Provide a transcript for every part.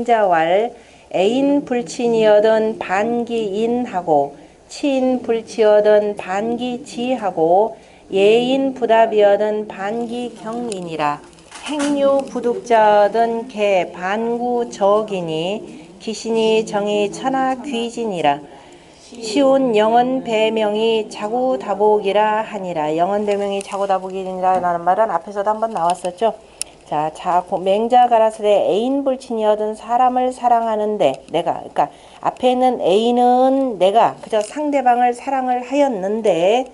맹자왈 애인 불친이어든 반기인하고 친 불치어든 반기지하고 예인 부답이어든 반기경인이라 행유 부득자든 개 반구 적이니 기신이 정이 천하 귀진이라 시온 영언 배명이 자구다복이라 하니라 영언 배명이 자구다복이라는 말은 앞에서도 한번 나왔었죠. 자, 자 맹자 가라스레 애인 불친이어든 사람을 사랑하는데 내가 그러니까 앞에 있는 애인은 내가 그저 상대방을 사랑을 하였는데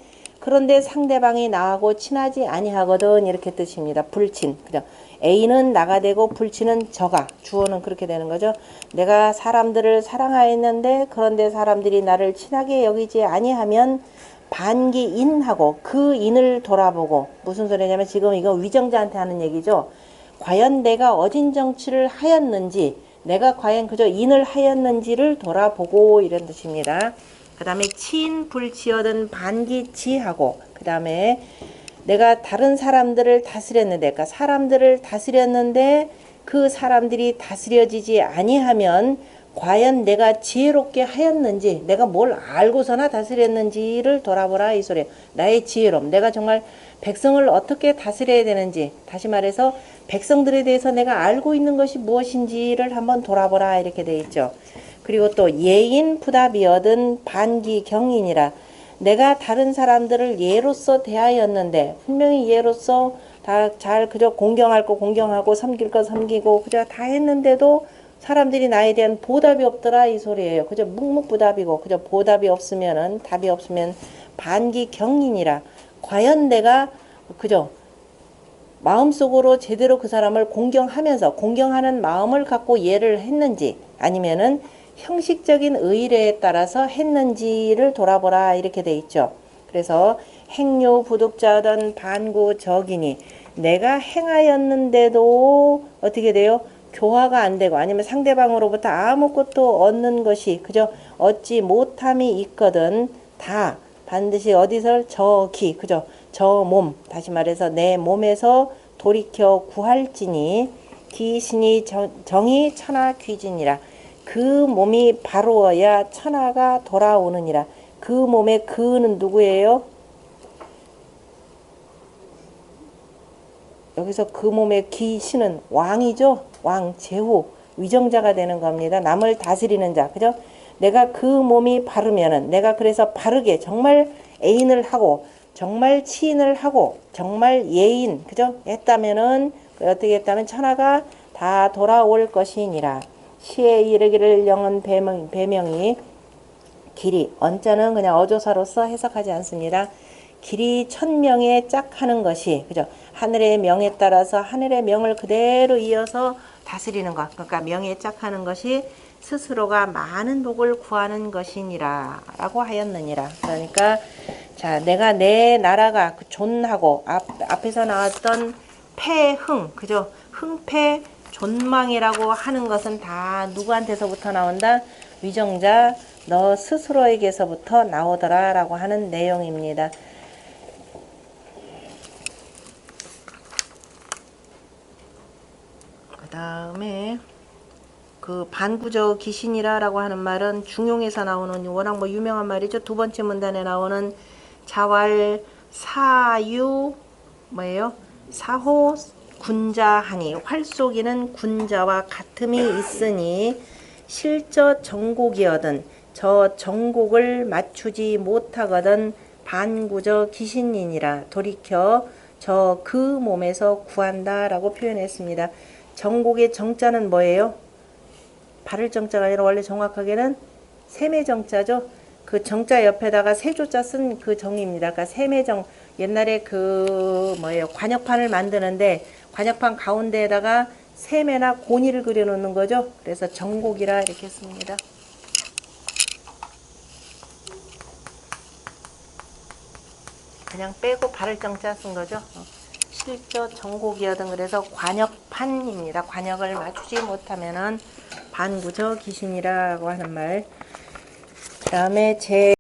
그런데 상대방이 나하고 친하지 아니하거든 이렇게 뜻입니다. 불친 그죠? A는 나가 되고 불친은 저가 주어는 그렇게 되는 거죠. 내가 사람들을 사랑하였는데 그런데 사람들이 나를 친하게 여기지 아니하면 반기인하고 그 인을 돌아보고 무슨 소리냐면 지금 이거 위정자한테 하는 얘기죠. 과연 내가 어진 정치를 하였는지 내가 과연 그저 인을 하였는지를 돌아보고 이런 뜻입니다. 그 다음에 친 불치어든 반기지하고 그 다음에 내가 다른 사람들을 다스렸는데 그러니까 사람들을 다스렸는데 그 사람들이 다스려지지 아니하면 과연 내가 지혜롭게 하였는지 내가 뭘 알고서나 다스렸는지를 돌아보라 이 소리. 나의 지혜로움. 내가 정말 백성을 어떻게 다스려야 되는지 다시 말해서 백성들에 대해서 내가 알고 있는 것이 무엇인지를 한번 돌아보라 이렇게 돼 있죠. 그리고 또 예인 부답이어든 반기 경인이라 내가 다른 사람들을 예로서 대하였는데 분명히 예로서 다 잘 그저 공경할 거 공경하고 섬길 거 섬기고 그저 다 했는데도 사람들이 나에 대한 보답이 없더라 이 소리예요. 그저 묵묵부답이고 그저 보답이 없으면은 답이 없으면 반기 경인이라 과연 내가 그저 마음속으로 제대로 그 사람을 공경하면서 공경하는 마음을 갖고 예를 했는지 아니면은 형식적인 의례에 따라서 했는지를 돌아보라 이렇게 돼 있죠. 그래서 행료 부득자든 반구 적이니 내가 행하였는데도 어떻게 돼요? 교화가 안 되고 아니면 상대방으로부터 아무것도 얻는 것이 그저 얻지 못함이 있거든. 다 반드시 어디서 저기 그죠 저몸 다시 말해서 내 몸에서 돌이켜 구할지니 귀신이 정, 정이 천하 귀진이라. 그 몸이 바로워야 천하가 돌아오느니라. 그 몸의 그는 누구예요? 여기서 그 몸의 기신은 왕이죠. 왕 제후 위정자가 되는 겁니다. 남을 다스리는 자. 그죠? 내가 그 몸이 바르면은 내가 그래서 바르게 정말 애인을 하고 정말 치인을 하고 정말 예인 그죠? 했다면은 어떻게 했다면 천하가 다 돌아올 것이니라. 시에 이르기를 영은 배명, 배명이 길이 언자는 그냥 어조사로서 해석하지 않습니다. 길이 천명에 짝 하는 것이 그죠? 하늘의 명에 따라서 하늘의 명을 그대로 이어서 다스리는 것. 그러니까 명에 짝 하는 것이 스스로가 많은 복을 구하는 것이니라 라고 하였느니라. 그러니까 자 내가 내 나라가 그 존하고 앞, 앞에서 나왔던 패흥 그죠? 흥패 존망이라고 하는 것은 다 누구한테서부터 나온다? 위정자 너 스스로에게서부터 나오더라 라고 하는 내용입니다. 그 다음에 그 반구적 기신이라 라고 하는 말은 중용에서 나오는 워낙 뭐 유명한 말이죠. 두 번째 문단에 나오는 자왈 사유 뭐예요? 사호 군자하니 활 속에는 군자와 같음이 있으니 실저 정곡이어든 저 정곡을 맞추지 못하거든 반구적 기신이니라 돌이켜 저 그 몸에서 구한다 라고 표현했습니다. 정곡의 정자는 뭐예요? 바를 정자가 아니라 원래 정확하게는 세매 정자죠. 그 정자 옆에다가 세조자 쓴 그 정입니다. 그러니까 세매정 옛날에 그 뭐예요 관역판을 만드는데 관역판 가운데에다가 세매나 고니를 그려놓는 거죠. 그래서 정곡이라 이렇게 씁니다. 그냥 빼고 발을 정자 쓴 거죠. 어. 실저 정곡이어든 그래서 관역판입니다. 관역을 맞추지 못하면은 반구저 귀신이라고 하는 말. 그 다음에 제